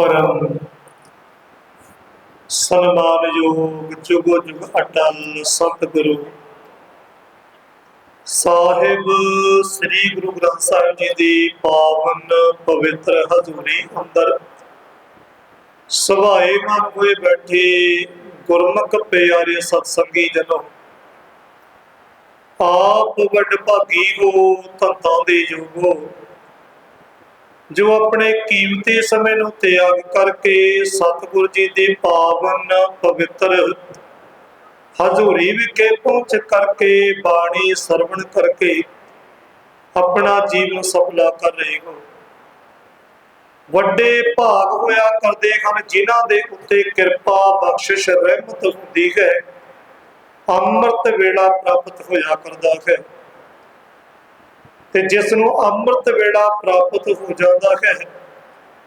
ਪਰਮ ਸਨਮਾਨਯੋਗ ਜੁਗੋ ਜੁਗ ਅਟਲ ਸਤਿਗੁਰੂ। ਸਾਹਿਬ ਸ੍ਰੀ ਗੁਰੂ ਗ੍ਰੰਥ ਸਾਹਿਬ ਜੀ ਦੀ ਪਾਵਨ ਪਵਿੱਤਰ ਹਜ਼ੂਰੀ ਅੰਦਰ ਸਭਾਏ ਮਨ ਹੋਏ ਬੈਠੇ ਗੁਰਮੁਖ ਪਿਆਰੇ ਸਤਸੰਗੀ ਜਨੋ। ਆਪ ਵੱਡ ਭਾਗੀ ਹੋ ਧੰਤਾਂ ਦੇ ਯੋਗੋ ਜੋ ਆਪਣੇ ਕੀਮਤੀ ਸਮੇਂ ਨੂੰ ਤਿਆਗ ਕਰਕੇ ਸਤਿਗੁਰ ਜੀ ਦੀ ਪਾਵਨ ਪਵਿੱਤਰ ਹਜ਼ੂਰੀ ਵਿਖੇ ਪਹੁੰਚ ਕਰਕੇ ਬਾਣੀ ਸਰਵਣ ਕਰਕੇ ਆਪਣਾ ਜੀਵਨ ਸਫਲਾ ਕਰ ਰਹੇ ਹੋ। ਵੱਡੇ ਭਾਗ ਹੋਇਆ ਕਰਦੇ ਹਨ, ਜਿਨ੍ਹਾਂ ਦੇ ਉੱਤੇ ਕਿਰਪਾ, ਬਖਸ਼ਿਸ਼, ਰਹਿਮਤ ਹੁੰਦੀ ਹੈ। ਅੰਮ੍ਰਿਤ ਵੇਲਾ ਪ੍ਰਾਪਤ ਹੋਇਆ ਕਰਦਾ ਹੈ। ਤੇ ਜਿਸ ਨੂੰ ਅੰਮ੍ਰਿਤ ਵੇਲਾ ਪ੍ਰਾਪਤ ਹੋ ਜਾਂਦਾ ਹੈ।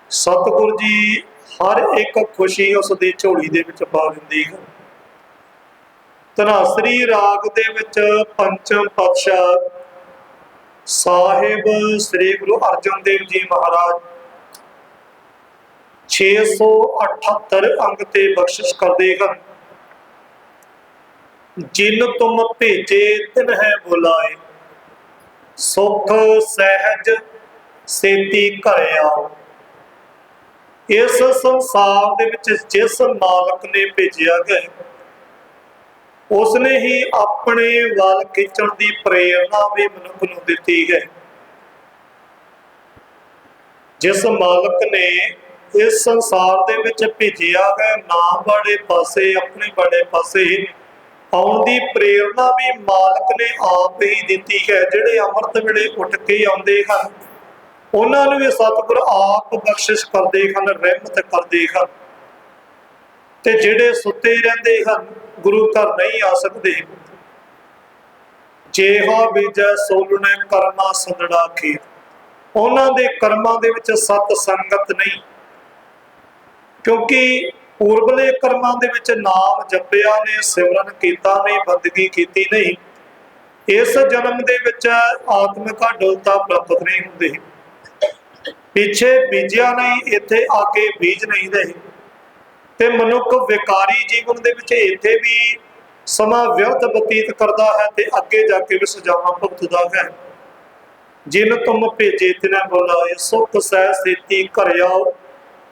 ਸਤਿਗੁਰ ਜੀ ਹਰ ਇੱਕ ਖੁਸ਼ੀ ਉਸ ਦੀ ਝੋਲੀ ਦੇ ਵਿੱਚ ਪਾ ਦਿੰਦੀ ਹੈ ਧਨਾਸਰੀ ਰਾਗ ਦੇ ਵਿੱਚ ਪੰਚਮ ਪਾਤਸ਼ਾਹ ਸਾਹਿਬ ਸ੍ਰੀ ਗੁਰੂ ਅਰਜਨ ਦੇਵ ਜੀ ਮਹਾਰਾਜ 678 ਅੰਗ ਤੇ ਬਖਸ਼ਿਸ਼ ਕਰਦੇ ਹਨ। ਜਿਨ ਤੁਮ ਭੇਜੇ ਤਿਨ ਹੈ ਬੁਲਾਏ। ਸੁਖ ਸਹਿਜ ਸੇਤੀ ਘਰ ਆਓ ਇਸ ਸੰਸਾਰ ਦੇ ਵਿੱਚ ਜਿਸ ਮਾਲਕ ਨੇ ਭੇਜਿਆ ਗਿਆ, ਉਸਨੇ ਹੀ ਆਪਣੇ ਵੱਲ ਖਿੱਚਣ ਦੀ ਪ੍ਰੇਰਣਾ ਵੀ ਮਨੁੱਖ ਨੂੰ ਦਿੱਤੀ ਹੈ। ਜਿਸ ਮਾਲਕ ਨੇ ਇਸ ਸੰਸਾਰ ਦੇ ਵਿੱਚ ਭੇਜਿਆ ਹੈ ਨਾ ਬੜੇ ਪਾਸੇ, ਆਪਣੇ ਬੜੇ ਪਾਸੇ ਆਉਣ ਦੀ ਪ੍ਰੇਰਣਾ ਵੀ ਮਾਲਕ ਨੇ ਆਪ ਹੀ ਦਿੱਤੀ ਹੈ, ਜਿਹੜੇ ਅੰਮ੍ਰਿਤ ਵੇਲੇ ਉੱਠ ਕੇ ਆਉਂਦੇ ਹਨ, ਉਹਨਾਂ ਨੂੰ ਵੀ ਸਤਿਗੁਰ ਆਪ ਬਖਸ਼ਿਸ਼ ਕਰਦੇ ਹਨ, ਰਹਿਮਤ ਕਰਦੇ ਹਨ। ਤੇ ਜਿਹੜੇ ਸੁੱਤੇ ਰਹਿੰਦੇ ਹਨ, ਗੁਰੂ ਘਰ ਨਹੀਂ ਆ ਸਕਦੇ। ਜੇਹਾ ਬੀਜੈ ਸੋਲਣੇ ਕਰਮਾ ਸੰਦੜਾ ਖੇਤ। ਉਹਨਾਂ ਦੇ ਕਰਮਾਂ ਦੇ ਵਿੱਚ ਸਤ ਸੰਗਤ ਨਹੀਂ, ਕਿਉਂਕਿ ਪੂਰਬਲੇ ਕਰਮਾਂ ਦੇ ਵਿੱਚ ਨਾਮ ਜਪਿਆ ਨੇ, ਸਿਮਰਨ ਕੀਤਾ ਨਹੀਂ ਬੰਦਗੀ ਕੀਤੀ ਨਹੀਂ। ਇਸ ਜਨਮ ਦੇ ਵਿੱਚ ਆਤਮਿਕ ਅਡੋਲਤਾ ਪ੍ਰਾਪਤ ਨਹੀਂ ਹੁੰਦੀ। ਪਿੱਛੇ ਬੀਜਿਆ ਨਹੀਂ, ਇੱਥੇ ਆ ਬੀਜ ਨਹੀਂ ਰਹੇ। ਤੇ ਮਨੁੱਖ ਵਿਕਾਰੀ ਜੀਵਨ ਦੇ ਵਿੱਚ ਇੱਥੇ ਵੀ ਸਮਾਂ ਵਿਅਰਥ ਬਤੀਤ ਕਰਦਾ ਹੈ ਤੇ ਅੱਗੇ ਜਾ ਕੇ ਵੀ ਸਜ਼ਾਵਾਂ ਭੁਗਤਦਾ ਹੈ। ਜਿਨ ਤੁਮ ਭੇਜੇ ਤਿਨਾ ਬੁਲਾਏ ਸੁਖ ਸਹਿ ਸੇਤੀ ਘਰ ਆਓ।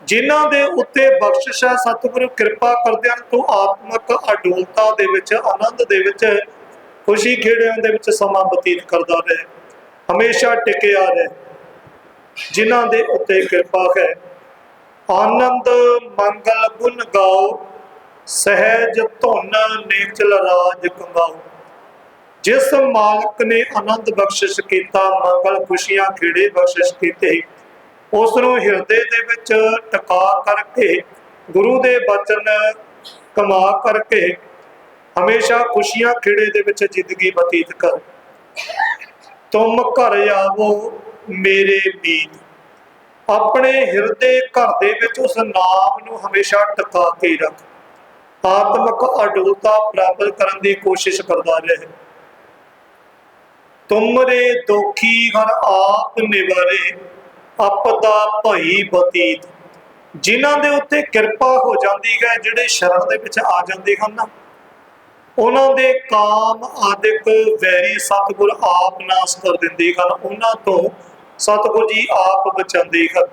ਜਿਨ੍ਹਾਂ ਦੇ ਉੱਤੇ ਬਖਸ਼ਿਸ਼ ਹੈ, ਸਤਿਗੁਰੂ ਕਿਰਪਾ ਕਰਦਿਆਂ ਤੋਂ ਆਤਮਿਕ ਅਡੋਲਤਾ ਦੇ ਵਿੱਚ, ਆਨੰਦ ਦੇ ਵਿੱਚ, ਖੁਸ਼ੀ ਖੇੜਿਆਂ ਦੇ ਵਿੱਚ ਸਮਾਂ ਬਤੀਤ ਕਰਦਾ ਰਹੇ, ਹਮੇਸ਼ਾ ਟਿਕਿਆ ਰਹੇ। ਜਿਨ੍ਹਾਂ ਦੇ ਉੱਤੇ ਕਿਰਪਾ ਹੈ। ਆਨੰਦ ਮੰਗਲ ਗੁਣ ਗਾਓ, ਸਹਿਜ ਧੁਨ ਨੇਚਲ ਰਾਜ ਕਮਾਓ। ਜਿਸ ਮਾਲਕ ਨੇ ਆਨੰਦ ਬਖਸ਼ਿਸ਼ ਕੀਤਾ, ਮੰਗਲ ਖੁਸ਼ੀਆਂ ਖੇੜੇ ਬਖਸ਼ਿਸ਼ ਕੀਤੇ ਉਸ ਨੂੰ ਹਿਰਦੇ ਦੇ ਵਿੱਚ ਟਿਕਾ ਕਰਕੇ, ਗੁਰੂ ਦੇ ਬਚਨ ਕਮਾ ਕਰਕੇ ਹਮੇਸ਼ਾ ਖੁਸ਼ੀਆਂ ਖੇੜੇ ਦੇ ਵਿੱਚ ਜ਼ਿੰਦਗੀ ਬਤੀਤ ਕਰ। ਤੁਮ ਘਰ ਆਵੋ ਮੇਰੇ ਮੀਤ। ਆਪਣੇ ਹਿਰਦੇ ਘਰ ਦੇ ਵਿੱਚ ਉਸ ਨਾਮ ਨੂੰ ਹਮੇਸ਼ਾ ਟਿਕਾ ਕੇ ਰੱਖ। ਆਤਮਿਕ ਅਡੋਲਤਾ ਪ੍ਰਾਪਤ ਕਰਨ ਦੀ ਕੋਸ਼ਿਸ਼ ਕਰਦਾ ਰਹੇ। ਤੁਮਰੇ ਦੁਖੀ ਹਰ ਆਪ ਨਿਵਾਰੇ। ਆਪਦਾ ਭਈ ਬਤੀਤ। ਜਿਨ੍ਹਾਂ ਦੇ ਉੱਤੇ ਕਿਰਪਾ ਹੋ ਜਾਂਦੀ ਹੈ, ਜਿਹੜੇ ਸ਼ਰਨ ਦੇ ਵਿੱਚ ਆ ਜਾਂਦੇ ਹਨ, ਉਹਨਾਂ ਦੇ ਕਾਮ ਆਦਿਕ ਵੈਰੀ ਸਤਿਗੁਰ ਆਪ ਨਾਸ ਕਰ ਦਿੰਦੇ ਹਨ। ਉਹਨਾਂ ਤੋਂ ਸਤਿਗੁਰ ਜੀ ਆਪ ਬਚਾਉਂਦੇ ਹਨ।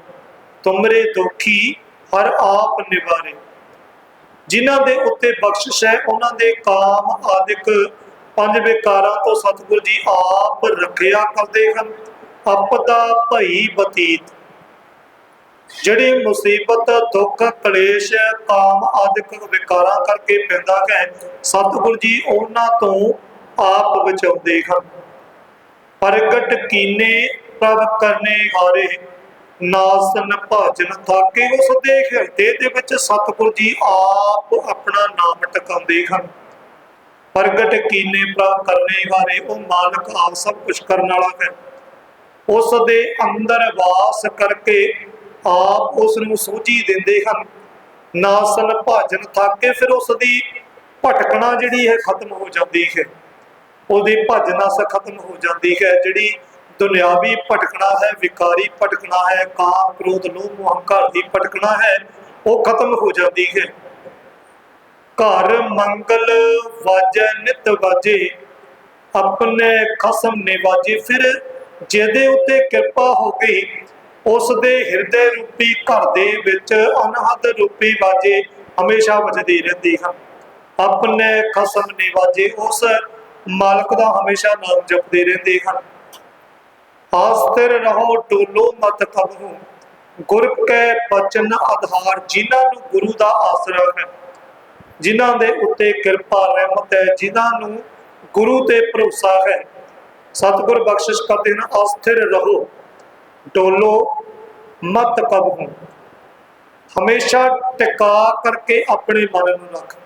ਤੁਮਰੇ ਦੁਖੀ ਹਰ ਆਪ ਨਿਵਾਰੇ। ਜਿਨ੍ਹਾਂ ਦੇ ਉੱਤੇ ਬਖਸ਼ਿਸ਼ ਹੈ, ਉਹਨਾਂ ਦੇ ਕਾਮ ਆਦਿਕ ਪੰਜ ਵਿਕਾਰਾਂ ਤੋਂ ਸਤਿਗੁਰ ਜੀ ਆਪ ਰੱਖਿਆ ਕਰਦੇ ਹਨ। ਆਪਦਾ ਭਈ ਬਤੀਤ। ਜਿਹੜੀ ਮੁਸੀਬਤ, ਦੁੱਖ, ਕਲੇਸ਼, ਕਾਮ ਆਦਿਕ ਵਿਕਾਰਾਂ ਕਰਕੇ ਪੈਂਦਾ ਹੈ, ਸਤਿਗੁਰ ਜੀ ਉਹਨਾਂ ਤੋਂ ਆਪ ਬਚਾਉਂਦੇ ਹਨ। ਪ੍ਰਗਟ ਕੀਨੇ ਪ੍ਰਭ ਕਰਨੇ ਹਾਰੇ, ਨਾਸਨ ਭਾਜਨ ਥਾਕੇ ਉਸ ਦੇ ਹਿਰਦੇ ਦੇ ਵਿੱਚ ਸਤਿਗੁਰ ਜੀ ਆਪ ਆਪਣਾ ਨਾਮ ਟਿਕਾਉਂਦੇ ਹਨ। ਪ੍ਰਗਟ ਕੀਨੇ ਪ੍ਰਭ ਕਰਨੇ ਹਾਰੇ, ਉਹ ਮਾਲਕ ਆਪ ਸਭ ਕੁਝ ਕਰਨ ਵਾਲਾ ਹੈ। ਉਸ ਦੇ ਅੰਦਰ ਵਾਸ ਕਰਕੇ ਆਪ ਉਸ ਨੂੰ ਸੂਝੀ ਦਿੰਦੇ ਹਨ। ਨਾਸਨ ਭਾਜਨ ਥਾਕੇ ਫਿਰ ਉਸ ਦੀ ਭਟਕਣਾ ਜਿਹੜੀ ਹੈ ਖਤਮ ਹੋ ਜਾਂਦੀ ਹੈ। ਉਹਦੀ ਭਜਨਾਸ ਖਤਮ ਹੋ ਜਾਂਦੀ ਹੈ, ਜਿਹੜੀ ਦੁਨਿਆਵੀ ਭਟਕਣਾ ਹੈ, ਵਿਕਾਰੀ ਭਟਕਣਾ ਹੈ, ਕਾਮ, ਕ੍ਰੋਧ, ਲੋਭ ਮੋਹ ਦੀ ਭਟਕਣਾ ਹੈ, ਉਹ ਖਤਮ ਹੋ ਜਾਂਦੀ ਹੈ। ਘਰ ਮੰਗਲ ਵਾਜੈ, ਨਿਤ ਵਾਜੇ, ਆਪਣੇ ਖਸਮ ਨਿਵਾਜੇ, ਫਿਰ ਜਿਹਦੇ ਉੱਤੇ ਕਿਰਪਾ ਹੋ ਗਈ ਉਸ ਦੇ ਹਿਰਦੇ ਰੂਪੀ ਘਰ ਦੇ ਵਿੱਚ ਅਨਹਦ ਰੂਪੀ ਵਾਜੇ ਹਮੇਸ਼ਾ ਵੱਜਦੀ ਰਹਿੰਦੀ ਹਨ। ਆਪਣੇ ਖਸਮ ਨਿਵਾਜੇ ਉਸ ਮਾਲਕ ਦਾ ਹਮੇਸ਼ਾ ਨਾਮ ਜਪਦੇ ਰਹਿੰਦੇ ਹਨ। ਆਸਤਿਰ ਰਹੋ ਟੋਲੋ ਮਤ ਕਬਹੂ ਗੁਰ ਕੈ ਬਚਨ ਆਧਾਰ, ਜਿਨ੍ਹਾਂ ਨੂੰ ਗੁਰੂ ਦਾ ਆਸਰਾ ਹੈ। ਜਿਨ੍ਹਾਂ ਦੇ ਉੱਤੇ ਕਿਰਪਾ, ਰਹਿਮਤ ਹੈ, ਜਿਨ੍ਹਾਂ ਨੂੰ ਗੁਰੂ ਤੇ ਭਰੋਸਾ ਹੈ। ਸਤਿਗੁਰ ਬਖਸ਼ਿਸ਼ ਕਰਦੇ ਹਨ ਅਸਥਿਰ ਰਹੋ। ਡੋਲੋ ਮਤ ਕਬਹੂ। ਹਮੇਸ਼ਾ ਟਿਕਾ ਕਰਕੇ ਆਪਣੇ ਮਨ ਨੂੰ ਰੱਖ।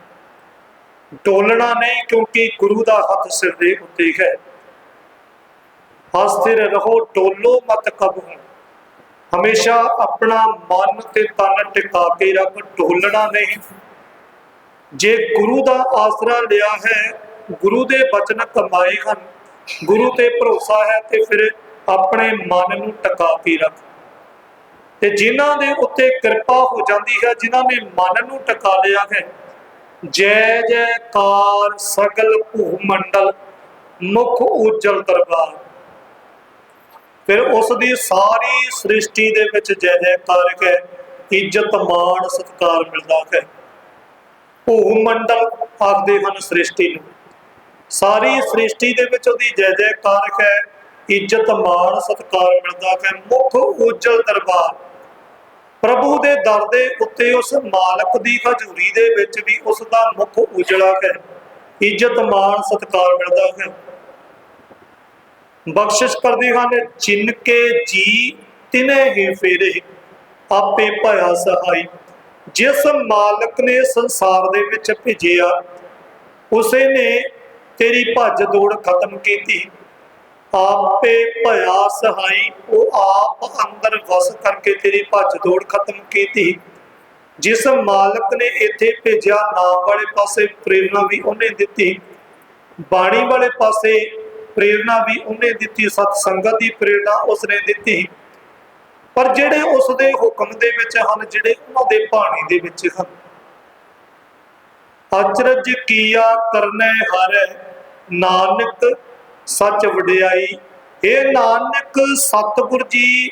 ਡੋਲਣਾ ਨਹੀਂ ਕਿਉਂਕਿ ਗੁਰੂ ਦਾ ਹੱਥ ਸਿਰ ਦੇ ਉੱਤੇ ਹੈ। ਅਸਥਿਰ ਰਹੋ, ਡੋਲੋ ਮਤ ਕਬਹੂ। ਹਮੇਸ਼ਾ ਆਪਣਾ ਮਨ ਤੇ ਤਨ ਟਿਕਾ ਕੇ ਰੱਖ। ਡੋਲਣਾ ਨਹੀਂ। ਜੇ ਗੁਰੂ ਦਾ ਆਸਰਾ ਲਿਆ ਹੈ, ਗੁਰੂ ਦੇ ਬਚਨ ਕਮਾਏ ਹਨ ਗੁਰੂ ਤੇ ਭਰੋਸਾ ਹੈ ਤੇ ਫਿਰ ਆਪਣੇ ਮਨ ਨੂੰ ਟਿਕਾ ਕੇ ਰੱਖ। ਤੇ ਜਿਨ੍ਹਾਂ ਦੇ ਉੱਤੇ ਕਿਰਪਾ ਹੋ ਜਾਂਦੀ ਹੈ, ਜਿਨ੍ਹਾਂ ਨੇ ਮਨ ਨੂੰ ਟਿਕਾ ਲਿਆ ਹੈ, ਜੈ ਜੈਕਾਰ ਸਗਲ ਭੂ ਮੰਡਲ ਮੁਖ ਉਜਲ ਦਰਬਾਰ। ਫਿਰ ਉਸ ਦੀ ਸਾਰੀ ਸ੍ਰਿਸ਼ਟੀ ਦੇ ਵਿੱਚ ਜੈ ਜੈਕਾਰ ਹੈ, ਇੱਜ਼ਤ ਮਾਣ ਸਤਿਕਾਰ ਮਿਲਦਾ ਹੈ। ਭੂ ਮੰਡਲ ਆਖਦੇ ਹਨ ਸ੍ਰਿਸ਼ਟੀ ਨੂੰ। ਸਾਰੀ ਸ੍ਰਿਸ਼ਟੀ ਦੇ ਵਿੱਚ ਉਹਦੀ ਜੈ ਜੈਕਾਰ ਹੈ, ਇੱਜ਼ਤ, ਮਾਣ, ਸਤਿਕਾਰ ਮਿਲਦਾ ਹੈ, ਮੁਖ ਉਜਲ ਦਰਬਾਰ। ਪ੍ਰਭੂ ਦੇ ਦਰ ਦੇ ਉੱਤੇ ਉਸ ਮਾਲਕ ਦੀ ਹਜ਼ੂਰੀ ਦੇ ਵਿੱਚ ਵੀ ਉਸ ਦਾ ਮੁਖ ਉਜਲਾ ਹੈ, ਇੱਜ਼ਤ, ਮਾਣ, ਸਤਿਕਾਰ ਮਿਲਦਾ ਹੈ। ਬਖਸ਼ਿਸ਼ ਕਰਦੇ ਹਨ, ਜਿਨ ਕੇ ਜੀ, ਤਿਨੇ ਹੀ ਫੇਰੇ, ਆਪੇ ਭਇਆ ਸਹਾਈ। ਜਿਸ ਮਾਲਕ ਨੇ ਸੰਸਾਰ ਦੇ ਵਿੱਚ ਭੇਜਿਆ, ਉਸੇ ਨੇ ਤੇਰੀ ਭੱਜ ਦੌੜ ਖਤਮ ਕੀਤੀ। ਆਪੇ ਭਇਆ ਸਹਾਈ, ਉਹ ਆਪ ਅੰਦਰ ਵਸ ਕਰਕੇ ਤੇਰੀ ਭੱਜ ਦੌੜ ਖਤਮ ਕੀਤੀ। ਜਿਸ ਮਾਲਕ ਨੇ ਇੱਥੇ ਭੇਜਿਆ, ਨਾਮ ਵਾਲੇ ਪਾਸੇ ਪ੍ਰੇਰਣਾ ਵੀ ਉਹਨੇ ਦਿੱਤੀ। ਬਾਣੀ ਵਾਲੇ ਪਾਸੇ ਪ੍ਰੇਰਣਾ ਵੀ ਉਹਨੇ ਦਿੱਤੀ, ਸਤ ਸੰਗਤ ਦੀ ਪ੍ਰੇਰਣਾ ਉਸਨੇ ਦਿੱਤੀ। ਪਰ ਜਿਹੜੇ ਉਸ ਦੇ ਹੁਕਮ ਦੇ ਵਿੱਚ ਹਨ, ਜਿਹੜੇ ਉਹਨਾਂ ਦੇ ਬਾਣੀ ਦੇ ਵਿੱਚ ਹਨ। ਅਚਰਜ ਕੀਆ ਕਰਨੈ ਹਰੈ ਨਾਨਕ ਸੱਚ ਵਡਿਆਈ। ਇਹ ਨਾਨਕ ਸਤਿਗੁਰ ਜੀ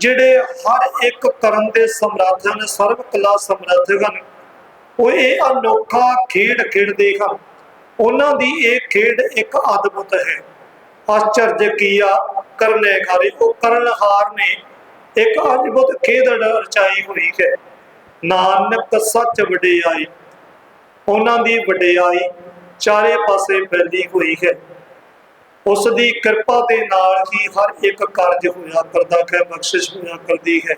ਜਿਹੜੇ ਹਰ ਇੱਕ ਕਰਨ ਦੇ ਸਮਰੱਥ ਹਨ ਸਰਬ ਕਲਾ ਸਮਰੱਥ ਹਨ ਉਹ ਇਹ ਅਨੋਖਾ ਖੇਡ ਖੇਡਦੇ ਹਨ। ਉਹਨਾਂ ਦੀ ਇਹ ਖੇਡ ਇੱਕ ਅਦਭੁਤ ਹੈ। ਆਚਰਜ ਕੀਆ ਕਰਨੇ ਖਾਰੇ ਉਹ ਕਰਨਹਾਰ ਨੇ। ਇੱਕ ਅਦਭੁਤ ਖੇਡ ਰਚਾਈ ਹੋਈ ਹੈ। ਨਾਨਕ ਸੱਚ ਵਡਿਆਈ, ਉਹਨਾਂ ਦੀ ਵਡਿਆਈ ਚਾਰੇ ਪਾਸੇ ਫੈਲੀ ਹੋਈ ਹੈ। ਉਸ ਦੀ ਕਿਰਪਾ ਦੇ ਨਾਲ ਹੀ ਹਰ ਇੱਕ ਕਾਰਜ ਹੋਇਆ ਕਰਦਾ ਹੈ, ਬਖਸ਼ਿਸ਼ ਹੋਇਆ ਕਰਦੀ ਹੈ।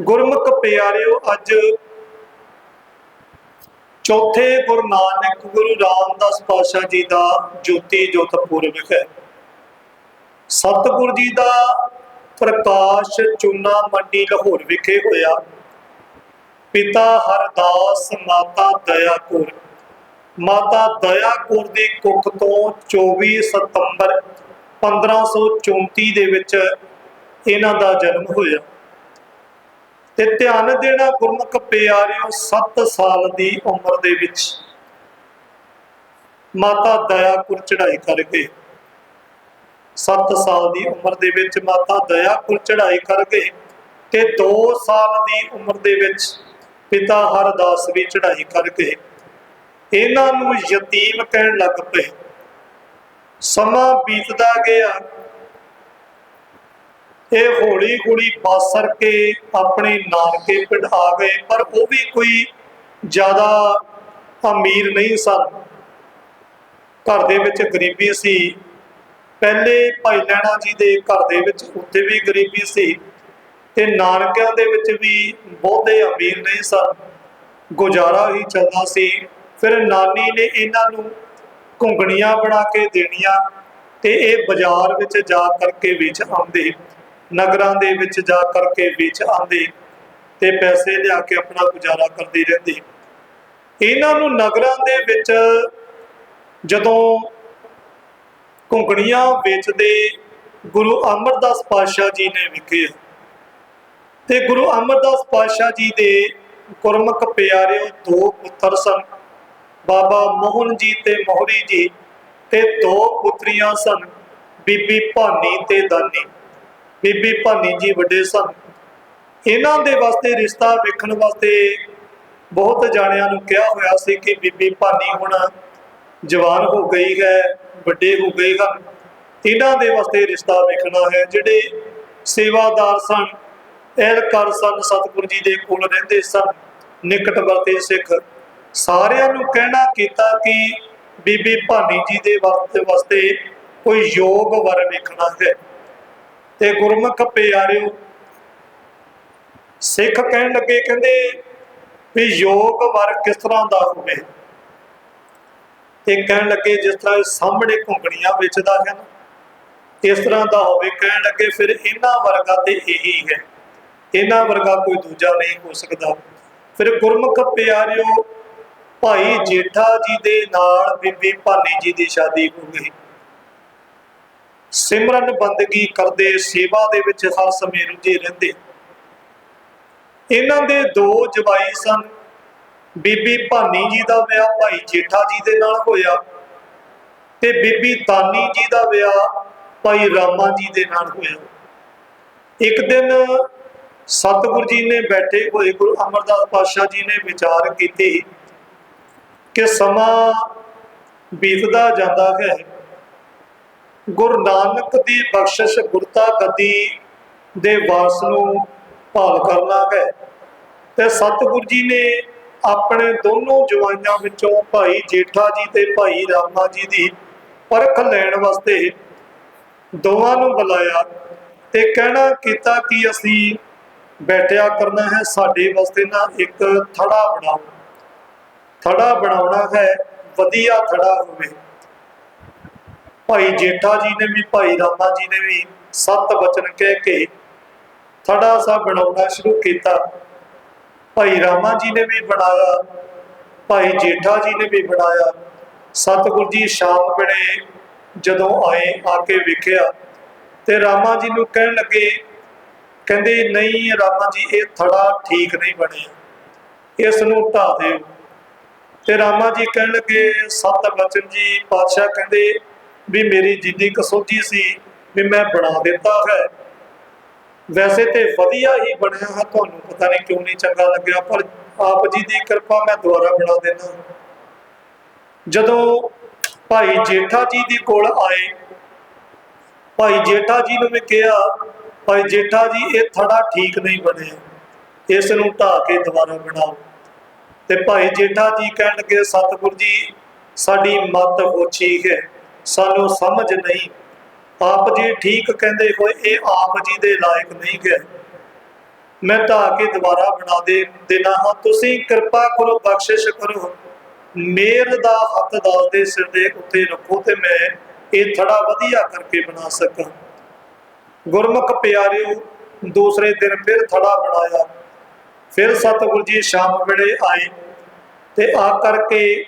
ਗੁਰਮੁਖ ਪਿਆਰਿਓ, ਅੱਜ ਚੌਥੇ ਗੁਰੂ ਨਾਨਕ ਗੁਰੂ ਰਾਮਦਾਸ ਪਾਤਸ਼ਾਹ ਜੀ ਦਾ ਜੋਤੀ ਜੋਤ ਪੁਰਬ ਹੈ। ਸਤਿਗੁਰ ਜੀ ਦਾ ਪ੍ਰਕਾਸ਼ ਚੂਨਾ ਮੰਡੀ ਲਾਹੌਰ ਵਿਖੇ ਹੋਇਆ। ਪਿਤਾ ਹਰਦਾਸ, ਮਾਤਾ ਦਇਆ ਕੌਰ। ਮਾਤਾ ਦਇਆ ਕੌਰ ਦੀ ਕੁੱਖ ਤੋਂ 24 ਸਤੰਬਰ 1534 ਦੇ ਵਿੱਚ ਇਹਨਾਂ ਦਾ ਜਨਮ ਹੋਇਆ। ਤੇ ਧਿਆਨ ਦੇਣਾ ਗੁਰਮੁਖ ਪਿਆਰਿਓ 7 ਸਾਲ ਦੀ ਉਮਰ ਦੇ ਵਿੱਚ ਮਾਤਾ ਦਇਆ ਕੌਰ ਚੜਾਈ ਕਰ ਗਏ। 7 ਸਾਲ ਦੀ ਉਮਰ ਦੇ ਵਿੱਚ ਮਾਤਾ ਦਇਆ ਕੌਰ ਚੜਾਈ ਕਰ ਗਏ ਤੇ 2 ਸਾਲ ਦੀ ਉਮਰ ਦੇ ਵਿੱਚ ਪਿਤਾ ਹਰਦਾਸ ਵੀ ਚੜਾਈ ਕਰ ਗਏ। ਇਹਨਾਂ ਨੂੰ ਯਤੀਮ ਕਹਿਣ ਲੱਗ ਪਏ। ਸਮਾਂ ਬੀਤਦਾ ਗਿਆ। ਇਹ ਹੌਲੀ ਹੌਲੀ ਬਾਸਰ ਕੇ ਆਪਣੇ ਨਾਨਕੇ ਪਿੰਡ ਆ ਗਏ ਪਰ ਉਹ ਵੀ ਕੋਈ ਜ਼ਿਆਦਾ ਅਮੀਰ ਨਹੀਂ ਸਨ। ਘਰ ਦੇ ਵਿੱਚ ਗਰੀਬੀ ਸੀ। ਪਹਿਲੇ ਭਾਈ ਲੈਣਾ ਜੀ ਦੇ ਘਰ ਦੇ ਵਿੱਚ ਉੱਤੇ ਵੀ ਗਰੀਬੀ ਸੀ ਤੇ ਨਾਨਕਿਆਂ ਦੇ ਵਿੱਚ ਵੀ ਬਹੁਤੇ ਅਮੀਰ ਨਹੀਂ ਸਨ। ਗੁਜ਼ਾਰਾ ਹੀ ਚੱਲਦਾ ਸੀ। ਫਿਰ ਨਾਨੀ ਨੇ ਇਹਨਾਂ ਨੂੰ ਘੁੰਗਣੀਆਂ ਬਣਾ ਕੇ ਦੇਣੀਆਂ ਤੇ ਇਹ ਬਾਜ਼ਾਰ ਵਿੱਚ ਜਾ ਕਰਕੇ ਵੇਚ ਆਉਂਦੇ, ਨਗਰਾਂ ਦੇ ਵਿੱਚ ਜਾ ਕਰਕੇ ਵੇਚ ਆਉਂਦੇ ਤੇ ਪੈਸੇ ਲਿਆ ਕੇ ਆਪਣਾ ਗੁਜ਼ਾਰਾ ਕਰਦੇ ਰਹਿੰਦੇ। ਇਹਨਾਂ ਨੂੰ ਨਗਰਾਂ ਦੇ ਵਿੱਚ ਜਦੋਂ ਘੁੰਗਣੀਆਂ ਵੇਚਦੇ ਗੁਰੂ ਅਮਰਦਾਸ ਪਾਤਸ਼ਾਹ ਜੀ ਨੇ ਵਿਖੇ। ਤੇ ਗੁਰੂ ਅਮਰਦਾਸ ਪਾਤਸ਼ਾਹ ਜੀ ਦੇ ਗੁਰਮੁਖ ਪਿਆਰਿਓ ਦੋ ਪੁੱਤਰ ਸਨ। ਬਾਬਾ ਮੋਹਨ ਜੀ ਤੇ ਮੋਹਰੀ ਜੀ ਤੇ ਦੋ ਪੁੱਤਰੀਆਂ ਸਨ, ਬੀਬੀ ਭਾਨੀ ਤੇ ਦਾਨੀ। ਬੀਬੀ ਭਾਨੀ ਜੀ ਵੱਡੇ ਸਨ। ਇਹਨਾਂ ਦੇ ਵਾਸਤੇ ਰਿਸ਼ਤਾ ਵੇਖਣ ਵਾਸਤੇ ਬਹੁਤ ਜਾਣਿਆਂ ਨੂੰ ਕਿਹਾ ਹੋਇਆ ਸੀ ਕਿ ਬੀਬੀ ਭਾਨੀ ਹੁਣ ਜਵਾਨ ਹੋ ਗਈ ਹੈ, ਵੱਡੇ ਹੋ ਗਏ ਹਨ। ਇਹਨਾਂ ਦੇ ਵਾਸਤੇ ਰਿਸ਼ਤਾ ਵੇਖਣਾ ਹੈ। ਜਿਹੜੇ ਸੇਵਾਦਾਰ ਸਨ ਅਹਿਲਕਾਰ ਸਨ, ਸਤਿਗੁਰੂ ਜੀ ਦੇ ਕੋਲ ਰਹਿੰਦੇ ਸਨ, ਨਿਕਟ ਵਰਤੇ ਸਿੱਖ ਸਾਰਿਆਂ ਨੂੰ ਕਹਿਣਾ ਕੀਤਾ ਕਿ ਬੀਬੀ ਭਾਨੀ ਜੀ ਦੇ ਵਕਤ ਵਾਸਤੇ ਕੋਈ ਯੋਗ ਵਰ ਵੇਖਣਾ ਹੈ। ਤੇ ਗੁਰਮੁਖ ਪਿਆਰਿਓ, ਸਿੱਖ ਕਹਿਣ ਲੱਗੇ ਕਹਿੰਦੇ ਵੀ ਯੋਗ ਵਰ ਕਿਸ ਤਰ੍ਹਾਂ ਦਾ ਹੋਵੇ? ਤੇ ਕਹਿਣ ਲੱਗੇ ਜਿਸ ਤਰ੍ਹਾਂ ਸਾਹਮਣੇ ਘੁੰਗਣੀਆਂ ਵੇਚਦਾ ਹੈ ਇਸ ਤਰ੍ਹਾਂ ਦਾ ਹੋਵੇ। ਕਹਿਣ ਲੱਗੇ ਫਿਰ ਇਹਨਾਂ ਵਰਗਾ ਤੇ ਇਹੀ ਹੈ। ਇਹਨਾਂ ਵਰਗਾ ਕੋਈ ਦੂਜਾ ਨਹੀਂ ਹੋ ਸਕਦਾ। ਫਿਰ ਗੁਰਮੁਖ ਪਿਆਰਿਓ ਭਾਈ ਜੇਠਾ ਜੀ ਦੇ ਨਾਲ ਬੀਬੀ ਭਾਨੀ ਜੀ ਦੀ ਸ਼ਾਦੀ ਹੋ ਗਈ। ਸਿਮਰਨ ਬੰਦਗੀ ਕਰਦੇ ਸੇਵਾ ਦੇ ਵਿੱਚ ਹਰ ਸਮੇਂ ਰੁੱਝੇ ਰਹਿੰਦੇ। ਇਹਨਾਂ ਦੇ ਦੋ ਜਵਾਈ ਸਨ। ਬੀਬੀ ਭਾਨੀ ਜੀ ਦਾ ਵਿਆਹ ਭਾਈ ਜੇਠਾ ਜੀ ਦੇ ਨਾਲ ਹੋਇਆ ਤੇ ਬੀਬੀ ਦਾਨੀ ਜੀ ਦਾ ਵਿਆਹ ਭਾਈ ਰਾਮਾ ਜੀ ਦੇ ਨਾਲ ਹੋਇਆ। ਇੱਕ ਦਿਨ ਸਤਿਗੁਰੂ ਜੀ ਨੇ ਬੈਠੇ ਹੋਏ ਗੁਰੂ ਅਮਰਦਾਸ ਪਾਤਸ਼ਾਹ ਜੀ ਨੇ ਵਿਚਾਰ ਕੀਤੀ। ਕਿ ਸਮਾਂ ਬੀਤਦਾ ਜਾਂਦਾ ਹੈ। ਗੁਰੂ ਨਾਨਕ ਦੀ ਬਖਸ਼ਿਸ਼ ਗੁਰਤਾ ਗੱਦੀ ਦੇ ਵਾਰਸ ਨੂੰ ਭਾਲ ਕਰਨਾ ਹੈ ਤੇ ਸਤਿਗੁਰੂ ਜੀ ਨੇ ਆਪਣੇ ਦੋਨੋਂ ਜਵਾਈਆਂ ਵਿੱਚੋਂ ਭਾਈ ਜੇਠਾ ਜੀ ਤੇ ਭਾਈ ਰਾਮਾ ਜੀ ਦੀ ਪਰਖ ਲੈਣ ਵਾਸਤੇ ਦੋਵਾਂ ਨੂੰ ਬੁਲਾਇਆ ਤੇ ਕਹਿਣਾ ਕੀਤਾ ਕਿ ਅਸੀਂ ਬੈਠਿਆ ਕਰਨਾ ਹੈ, ਸਾਡੇ ਵਾਸਤੇ ਨਾ ਇੱਕ ਥੜਾ ਬਣਾਓ। ਥੜਾ ਬਣਾਉਣਾ ਹੈ, ਵਧੀਆ ਥੜਾ ਹੋਵੇ। ਭਾਈ ਜੇਠਾ ਜੀ ਨੇ ਵੀ, ਭਾਈ ਰਾਮਾ ਜੀ ਨੇ ਵੀ ਸੱਤ ਵਚਨ ਕਹਿ ਕੇ ਥੜਾ ਸਾ ਬਣਾਉਣਾ ਸ਼ੁਰੂ ਕੀਤਾ। ਭਾਈ ਰਾਮਾ ਜੀ ਨੇ ਵੀ ਬਣਾਇਆ, ਭਾਈ ਜੇਠਾ ਜੀ ਨੇ ਵੀ ਬਣਾਇਆ। ਸਤਿਗੁਰੂ ਜੀ ਸ਼ਾਮ ਵੇਲੇ ਜਦੋਂ ਆਏ, ਆ ਕੇ ਵੇਖਿਆ ਤੇ ਰਾਮਾ ਜੀ ਨੂੰ ਕਹਿਣ ਲੱਗੇ, ਕਹਿੰਦੇ, ਨਹੀਂ ਰਾਮਾ ਜੀ, ਇਹ ਥੜਾ ਠੀਕ ਨਹੀਂ ਬਣਿਆ। ਇਸ ਨੂੰ ਢਾ ਦਿਓ। ਤੇ ਰਾਮਾ ਜੀ ਕਹਿਣ ਲੱਗੇ ਸਤ ਬਚਨ ਜੀ, ਪਾਤਸ਼ਾਹ ਕਹਿੰਦੇ ਵੀ ਮੇਰੀ ਜਿੰਨੀ ਕਸੋਜੀ ਸੀ ਵੀ ਮੈਂ ਬਣਾ ਦਿੱਤਾ ਹੈ। ਵੈਸੇ ਤੇ ਵਧੀਆ ਹੀ ਬਣਿਆ ਹੈ, ਤੁਹਾਨੂੰ ਪਤਾ ਨਹੀਂ ਕਿਉਂ ਨਹੀਂ ਚੰਗਾ ਲੱਗਿਆ, ਪਰ ਆਪ ਜੀ ਦੀ ਕਿਰਪਾ ਮੈਂ ਦੁਬਾਰਾ ਬਣਾ ਦੇਣਾ ਜਦੋਂ ਭਾਈ ਜੇਠਾ ਜੀ ਦੇ ਕੋਲ ਆਏ, ਭਾਈ ਜੇਠਾ ਜੀ ਨੂੰ ਵੀ ਕਿਹਾ, ਭਾਈ ਜੇਠਾ ਜੀ, ਇਹ ਥੜਾ ਠੀਕ ਨਹੀਂ ਬਣਿਆ, ਇਸ ਨੂੰ ਢਾ ਕੇ ਦੁਬਾਰਾ ਬਣਾਓ। ਤੇ ਭਾਈ ਜੇਠਾ ਜੀ ਕਹਿਣਗੇ ਲੱਗੇ, ਸਤਿਗੁਰੂ ਜੀ, ਸਾਡੀ ਮਤ ਹੋਛੀ ਹੈ, ਸਾਨੂੰ ਸਮਝ ਨਹੀਂ। ਆਪ ਜੀ ਠੀਕ ਕਹਿੰਦੇ ਹੋਏ, ਇਹ ਆਪ ਜੀ ਦੇ ਲਾਇਕ ਨਹੀਂ ਗਏ ਮੈਂ ਢਾ ਕੇ ਦੁਬਾਰਾ ਬਣਾ ਦੇ, ਦੇਣਾ ਹਾਂ। ਤੁਸੀਂ ਕਿਰਪਾ ਕਰੋ, ਬਖਸ਼ਿਸ਼ ਕਰੋ। ਮੇਰ ਦਾ ਹੱਥ ਦਾਲ ਦੇ ਸਿਰ ਦੇ ਉੱਤੇ ਰੱਖੋ ਤੇ ਮੈਂ ਇਹ ਥੜਾ ਵਧੀਆ ਕਰਕੇ ਬਣਾ ਸਕਾਂ। ਗੁਰਮੁਖ ਪਿਆਰਿਓ, ਦੂਸਰੇ ਦਿਨ ਫਿਰ ਥੜਾ ਬਣਾਇਆ। ਫਿਰ ਸਤਿਗੁਰੂ ਜੀ ਸ਼ਾਮ ਵੇਲੇ ਆਏ। ਤੇ ਆ ਕਰਕੇ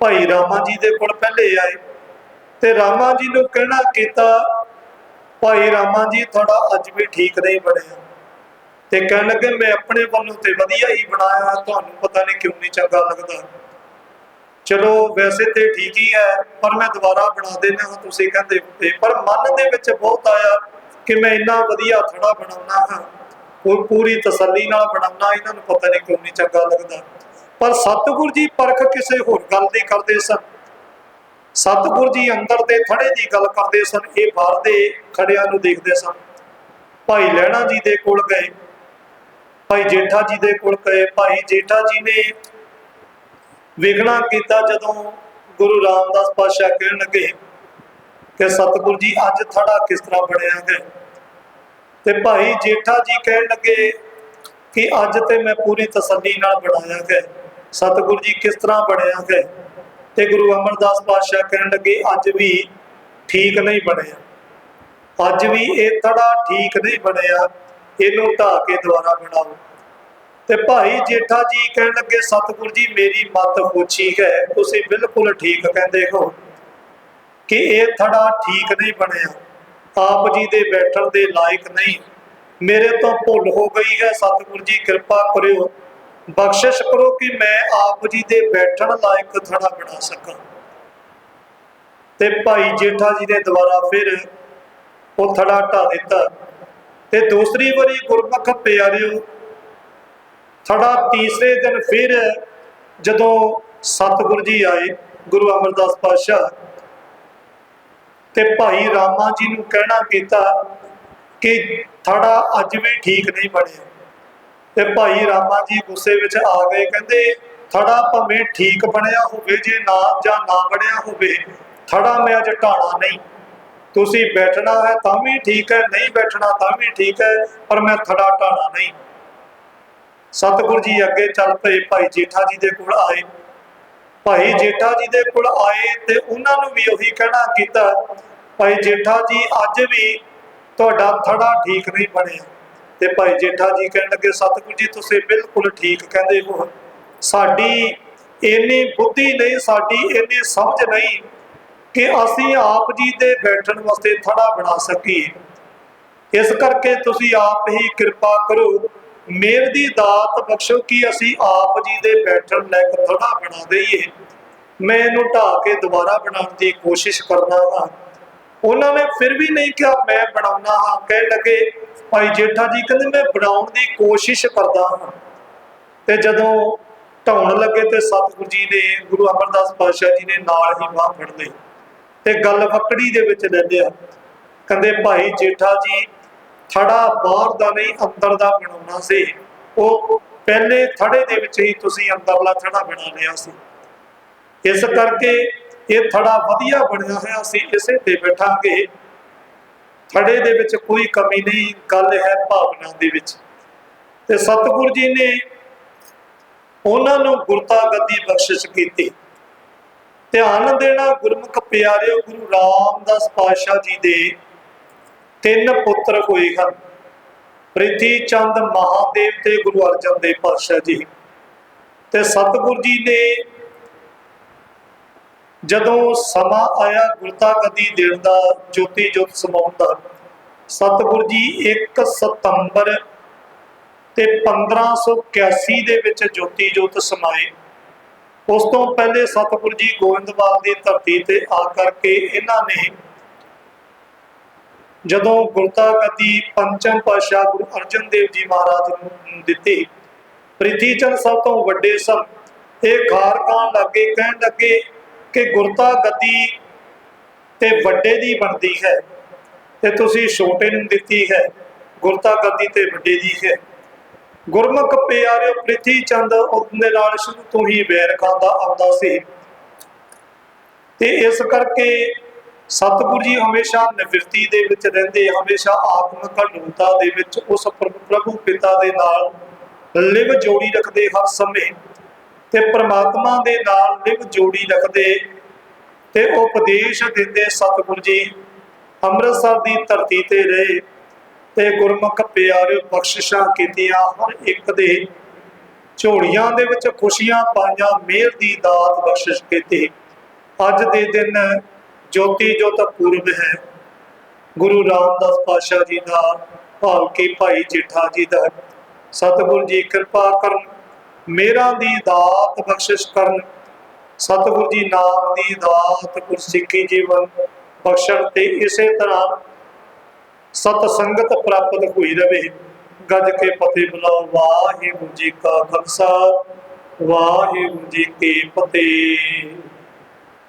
ਭਾਈ ਰਾਮਾ ਜੀ ਦੇ ਕੋਲ ਪਹਿਲੇ ਆਏ। ਤੇ ਰਾਮਾ ਜੀ ਨੂੰ ਕਹਿਣਾ ਕੀਤਾ, ਭਾਈ ਰਾਮਾ ਜੀ ਥੋੜਾ ਅੱਜ ਵੀ ਠੀਕ ਨਹੀਂ ਬਣਿਆ। ਤੇ ਕਹਿਣ ਲੱਗੇ, ਮੈਂ ਆਪਣੇ ਵੱਲੋਂ ਤੇ ਵਧੀਆ ਹੀ ਬਣਾਇਆ, ਤੁਹਾਨੂੰ ਪਤਾ ਨਹੀਂ ਕਿਉਂ ਨਹੀਂ ਚੰਗਾ ਲੱਗਦਾ। ਚਲੋ, ਵੈਸੇ ਤੇ ਠੀਕ ਹੀ ਹੈ, ਪਰ ਮੈਂ ਦੁਬਾਰਾ ਬਣਾ ਦੇਣਾ ਹਾਂ, ਤੁਸੀਂ ਕਹਿੰਦੇ ਤੇ ਪਰ ਮਨ ਦੇ ਵਿੱਚ ਬਹੁਤ ਆਇਆ ਕਿ ਮੈਂ ਇੰਨਾ ਵਧੀਆ ਥੜਾ ਬਣਾਉਣਾ ਹਾਂ। ਉਹ ਪੂਰੀ ਤਸੱਲੀ ਨਾਲ ਬਣਾਉਣਾ, ਇਹਨਾਂ ਨੂੰ ਪਤਾ ਨਹੀਂ ਕਿਉਂ ਨਹੀਂ ਚੰਗਾ ਲੱਗਦਾ। ਪਰ ਸਤਿਗੁਰੂ ਜੀ ਪਰਖ ਕਿਸੇ ਹੋਰ ਗੱਲ ਦੀ ਕਰਦੇ ਸਨ। ਸਤਿਗੁਰੂ ਜੀ ਅੰਦਰ ਦੇ ਥੜੇ ਦੀ ਗੱਲ ਕਰਦੇ ਸਨ, ਇਹ ਬਾਹਰ ਦੇ ਖੜਿਆਂ ਨੂੰ ਦੇਖਦੇ ਸਨ। ਭਾਈ ਲਹਿਣਾ ਜੀ ਦੇ ਕੋਲ ਗਏ, ਭਾਈ ਜੇਠਾ ਜੀ ਦੇ ਕੋਲ ਗਏ, ਭਾਈ ਜੇਠਾ ਜੀ ਨੇ ਵਿਗਣਾ ਕੀਤਾ ਜਦੋਂ ਗੁਰੂ ਰਾਮਦਾਸ ਪਾਤਸ਼ਾਹ ਕਹਿਣ ਲੱਗੇ ਕਿ ਸਤਿਗੁਰੂ ਜੀ, ਅੱਜ ਥੜਾ ਕਿਸ ਤਰ੍ਹਾਂ ਬਣਿਆ ਹੈ? ਤੇ ਭਾਈ ਜੇਠਾ ਜੀ ਕਹਿਣ ਲੱਗੇ ਕਿ ਅੱਜ ਤੇ ਮੈਂ ਪੂਰੀ ਤਸੱਲੀ ਨਾਲ ਬਣਾਇਆ ਹੈ। ਸਤਿਗੁਰੂ ਜੀ ਕਿਸ ਤਰ੍ਹਾਂ ਬਣਿਆ ਹੈ? ਤੇ ਗੁਰੂ ਅਮਰਦਾਸ ਪਾਤਸ਼ਾਹ ਕਹਿਣ ਲੱਗੇ, ਅੱਜ ਵੀ ਠੀਕ ਨਹੀਂ ਬਣਿਆ। ਅੱਜ ਵੀ ਇਹ ਥੜਾ ਠੀਕ ਨਹੀਂ ਬਣਿਆ। ਇਹਨੂੰ ਢਾ ਕੇ ਦੁਬਾਰਾ ਬਣਾਓ। ਤੇ ਭਾਈ ਜੇਠਾ ਜੀ ਕਹਿਣ ਲੱਗੇ, ਸਤਿਗੁਰੂ ਜੀ, ਮੇਰੀ ਮਤ ਪੁੱਛੀ ਹੈ। ਤੁਸੀਂ ਬਿਲਕੁਲ ਠੀਕ ਕਹਿੰਦੇ ਹੋ ਕਿ ਇਹ ਥੜਾ ਠੀਕ ਨਹੀਂ ਬਣਿਆ। ਆਪ ਜੀ ਦੇ ਬੈਠਣ ਦੇ ਲਾਇਕ ਨਹੀਂ। ਮੇਰੇ ਤੋਂ ਭੁੱਲ ਹੋ ਗਈ ਹੈ। ਸਤਿਗੁਰੂ ਜੀ, ਕਿਰਪਾ ਕਰਿਓ। ਬਖਸ਼ਿਸ਼ ਕਰੋ ਕਿ ਮੈਂ ਆਪ ਜੀ ਦੇ ਬੈਠਣ ਲਾਇਕ ਥੜਾ ਬਣਾ ਸਕਾਂ। ਤੇ ਭਾਈ ਜੇਠਾ ਜੀ ਨੇ ਦੁਬਾਰਾ ਫਿਰ ਉਹ ਥੜਾ ਢਾ ਦਿੱਤਾ। ਤੇ ਦੂਸਰੀ ਵਾਰੀ ਗੁਰਮੁਖ ਪਿਆਰਿਓ, ਥੜਾ ਤੀਸਰੇ ਦਿਨ ਫਿਰ ਜਦੋਂ ਸਤਿਗੁਰ ਜੀ ਆਏ, ਗੁਰੂ ਅਮਰਦਾਸ ਪਾਤਸ਼ਾਹ, ਤੇ ਭਾਈ ਰਾਮਾ ਜੀ ਨੂੰ ਕਹਿਣਾ ਕੀਤਾ ਕਿ ਥੜਾ ਅੱਜ ਵੀ ਠੀਕ ਨਹੀਂ ਬਣਿਆ। ਤੇ ਭਾਈ ਰਾਮਾ ਜੀ ਗੁੱਸੇ ਵਿੱਚ ਆ ਗਏ, ਕਹਿੰਦੇ, ਥੜਾ ਭਾਵੇਂ ਠੀਕ ਬਣਿਆ ਹੋਵੇ ਜੇ ਨਾ ਜਾਂ ਨਾ ਬਣਿਆ ਹੋਵੇ, ਥੜਾ ਮੈਂ ਅੱਜ ਢਾਣਾ ਨਹੀਂ। ਤੁਸੀਂ ਬੈਠਣਾ ਹੈ ਤਾਂ ਵੀ ਠੀਕ ਹੈ, ਨਹੀਂ ਬੈਠਣਾ ਤਾਂ ਵੀ ਠੀਕ ਹੈ, ਪਰ ਮੈਂ ਥੜਾ ਢਾਣਾ ਨਹੀਂ। ਸਤਿਗੁਰੂ ਜੀ ਅੱਗੇ ਚੱਲ ਪਏ, ਭਾਈ ਜੇਠਾ ਜੀ ਦੇ ਕੋਲ ਆਏ। ਭਾਈ ਜੇਠਾ ਜੀ ਦੇ ਕੋਲ ਆਏ ਤੇ ਉਹਨਾਂ ਨੂੰ ਵੀ ਉਹੀ ਕਹਿਣਾ ਕੀਤਾ, ਭਾਈ ਜੇਠਾ ਜੀ, ਅੱਜ ਵੀ ਤੁਹਾਡਾ ਥੜਾ ਠੀਕ ਨਹੀਂ ਬਣਿਆ। ਤੇ ਭਾਈ ਜੇਠਾ ਜੀ ਕਹਿਣ ਲੱਗੇ, ਸਤਿਗੁਰੂ ਜੀ, ਤੁਸੀਂ ਬਿਲਕੁਲ ਠੀਕ ਕਹਿੰਦੇ ਹੋ। ਸਾਡੀ ਇੰਨੀ ਬੁੱਧੀ ਨਹੀਂ, ਸਾਡੀ ਇੰਨੀ ਸਮਝ ਨਹੀਂ ਕਿ ਅਸੀਂ ਆਪ ਜੀ ਦੇ ਬੈਠਣ ਵਾਸਤੇ ਥੜਾ ਬਣਾ ਸਕੀਏ। ਇਸ ਕਰਕੇ ਤੁਸੀਂ ਆਪ ਹੀ ਕਿਰਪਾ ਕਰੋ। ਮੇਰ ਦੀ ਦਾਤ ਬਖਸ਼ੋ ਕਿ ਅਸੀਂ ਆਪ ਜੀ ਦੇ ਬੈਠਣ ਲਾਇਕ ਥੜਾ ਬਣਾ ਦਈਏ। ਮੈਂ ਇਹਨੂੰ ਢਾ ਕੇ ਦੁਬਾਰਾ ਬਣਾਉਣ ਦੀ ਕੋਸ਼ਿਸ਼ ਕਰਦਾ ਹਾਂ। ਉਹਨਾਂ ਨੇ ਫਿਰ ਵੀ ਨਹੀਂ ਕਿਹਾ, ਮੈਂ ਬਣਾਉਣਾ ਹਾਂ। ਕਹਿ ਲੱਗੇ, ਭਾਈ ਜੇਠਾ ਜੀ, ਕਹਿੰਦੇ ਮੈਂ ਬਣਾਉਣ ਦੀ ਕੋਸ਼ਿਸ਼ ਕਰਦਾ ਹਾਂ। ਤੇ ਜਦੋਂ ਢਾਉਣ ਲੱਗੇ ਤੇ ਸਤਿਗੁਰੂ ਜੀ ਨੇ, ਗੁਰੂ ਅਮਰਦਾਸ ਪਾਤਸ਼ਾਹ ਜੀ ਨੇ ਨਾਲ ਹੀ ਬਾਹ ਫੜ ਲਈ ਤੇ ਗੱਲ ਫੱਕੜੀ ਦੇ ਵਿੱਚ ਲੈ ਲਿਆ। ਕਹਿੰਦੇ, ਭਾਈ ਜੇਠਾ ਜੀ, ਥੜਾ ਬਾਹਰ ਦਾ ਨਹੀਂ, ਅੰਦਰ ਦਾ ਬਣਾਉਣਾ ਸੀ। ਉਹ ਪਹਿਲੇ ਥੜੇ ਦੇ ਵਿੱਚ ਹੀ ਤੁਸੀਂ ਅੰਦਰਲਾ ਥੜਾ ਬਣਾ ਲਿਆ ਸੀ। ਇਸ ਕਰਕੇ ਇਹ ਥੜਾ ਵਧੀਆ ਬਣਿਆ ਹੋਇਆ ਸੀ, ਇਸੇ ਤੇ ਬੈਠਾਂਗੇ। ਥੜੇ ਦੇ ਵਿੱਚ ਕੋਈ ਕਮੀ ਨਹੀਂ, ਗੱਲ ਹੈ ਭਾਵਨਾ ਦੇ ਵਿੱਚ। ਤੇ ਸਤਿਗੁਰੂ ਜੀ ਨੇ ਉਹਨਾਂ ਨੂੰ ਗੁਰਤਾ ਗੱਦੀ ਬਖਸ਼ਿਸ਼ ਕੀਤੀ। ਧਿਆਨ ਦੇਣਾ ਗੁਰਮੁਖ ਪਿਆਰਿਓ, ਗੁਰੂ ਰਾਮਦਾਸ ਪਾਤਸ਼ਾਹ ਜੀ ਦੇ ਤਿੰਨ ਪੁੱਤਰ ਹੋਏ ਹਨ। ਪ੍ਰਿਥੀ ਚੰਦ ਮਹਾਦੇਵ ਤੇ ਗੁਰੂ ਅਰਜਨ ਦੇਵ ਪਾਤਸ਼ਾਹ ਜੀ। ਤੇ ਸਤਿਗੁਰੂ ਜੀ ਨੇ ਜਦੋਂ ਸਮਾਂ ਆਇਆ ਗੁਰਤਾ ਗੱਦੀ ਦੇਣ ਦਾ ਜੋਤੀ ਜੋਤ ਸਮਾਉਣ ਦਾ ਜੀ 1 ਸਤੰਬਰ ਤੇ 1581 ਦੇ ਵਿੱਚ ਜੋਤੀ ਜੋਤ ਸਮਾਏ। ਉਸ ਤੋਂ ਪਹਿਲੇ ਸਤਿਗੁਰੂ ਜੀ ਗੋਇੰਦਵਾਲ ਦੀ ਧਰਤੀ ਤੇ ਆ ਕਰਕੇ ਇਹਨਾਂ ਨੇ ਜਦੋਂ ਗੁਰਤਾ ਗੱਦੀ ਪੰਚਮ ਪਾਤਸ਼ਾਹ ਗੁਰੂ ਅਰਜਨ ਦੇਵ ਜੀ ਮਹਾਰਾਜ ਨੂੰ ਦਿੱਤੀ ਪ੍ਰਿਥੀ ਚੰਦ ਸਭ ਤੋਂ ਵੱਡੇ ਸਨ। ਇਹ ਖਾਰ ਖਾਣ ਲੱਗੇ, ਕਹਿਣ ਲੱਗੇ ਕਿ ਗੁਰਤਾ ਗੱਦੀ ਤੇ ਵੱਡੇ ਦੀ ਬਣਦੀ ਹੈ ਤੇ ਤੁਸੀਂ ਛੋਟੇ ਨੂੰ ਦਿੱਤੀ ਹੈ, ਗੁਰਤਾ ਗੱਦੀ ਤੇ ਵੱਡੇ ਦੀ ਹੈ। ਗੁਰਮੁਖ ਪਿਆਰਿਓ ਪ੍ਰਿਥੀ ਚੰਦ ਉਹਦੇ ਨਾਲ ਸ਼ੁਰੂ ਤੋਂ ਹੀ ਵੈਰ ਖਾਂਦਾ ਆਉਂਦਾ ਸੀ। ਤੇ ਇਸ ਕਰਕੇ ਸਤਿਗੁਰੂ ਜੀ ਹਮੇਸ਼ਾ ਨਿਵਰਤੀ ਦੇ ਵਿੱਚ ਰਹਿੰਦੇ, ਹਮੇਸ਼ਾ ਆਤਮਿਕ ਅਡੂਤਾ ਦੇ ਵਿੱਚ ਉਸ ਪ੍ਰਭੂ ਪਿਤਾ ਦੇ ਨਾਲ ਲਿਵ ਜੋੜੀ ਰੱਖਦੇ ਹਰ ਸਮੇਂ। ਤੇ ਪ੍ਰਮਾਤਮਾ ਦੇ ਨਾਲ ਲਿਵ ਜੋੜੀ ਰੱਖਦੇ ਤੇ ਉਪਦੇਸ਼ ਦਿੰਦੇ ਸਤਿਗੁਰੂ ਜੀ, ਅੰਮ੍ਰਿਤਸਰ ਦੀ ਧਰਤੀ ਤੇ ਰਹੇ ਤੇ ਗੁਰਮੁਖ ਪਿਆਰੇ ਬਖਸ਼ਿਸ਼ਾਂ ਕੀਤੀਆਂ ਹਰ ਇੱਕ ਦੇ। ਝੋਲੀਆਂ ਦੇ ਵਿੱਚ ਖੁਸ਼ੀਆਂ ਪਾਈਆਂ ਮਿਹਰ ਦੀ ਦਾਤ ਬਖਸ਼ਿਸ਼ ਕੀਤੀ। ਅੱਜ ਦੇ ਦਿਨ ਜੋਤੀ ਜੋਤ ਪੂਰਬ ਹੈ। ਗੁਰੂ ਰਾਮਦਾਸ ਪਾਤਸ਼ਾਹ ਜੀ ਦਾ ਭਾਵ ਕਿ ਭਾਈ ਜੇਠਾ ਜੀ ਦਾ ਸਤਿਗੁਰੂ ਜੀ ਕਿਰਪਾ ਕਰਨ ਮੇਰਾ ਦੀ ਦਾਤ ਬਖਸ਼ਿਸ਼ ਕਰਨ, ਸਤਿਗੁਰੂ ਜੀ ਨਾਮ ਦੀ ਦਾਤ ਗੁਰਸਿੱਖੀ ਜੀਵਨ ਬਖਸ਼ਣ ਤੇ ਇਸੇ ਤਰ੍ਹਾਂ ਸਤ ਸੰਗਤ ਪ੍ਰਾਪਤ ਹੋਈ ਰਵੇ, ਗੱਜ ਕੇ ਫਤਿਹ ਬੁਲਾਓ, ਵਾਹਿਗੁਰੂ ਜੀ ਕਾ ਖਾਲਸਾ, ਵਾਹਿਗੁਰੂ ਜੀ ਕੀ ਫਤਿਹ।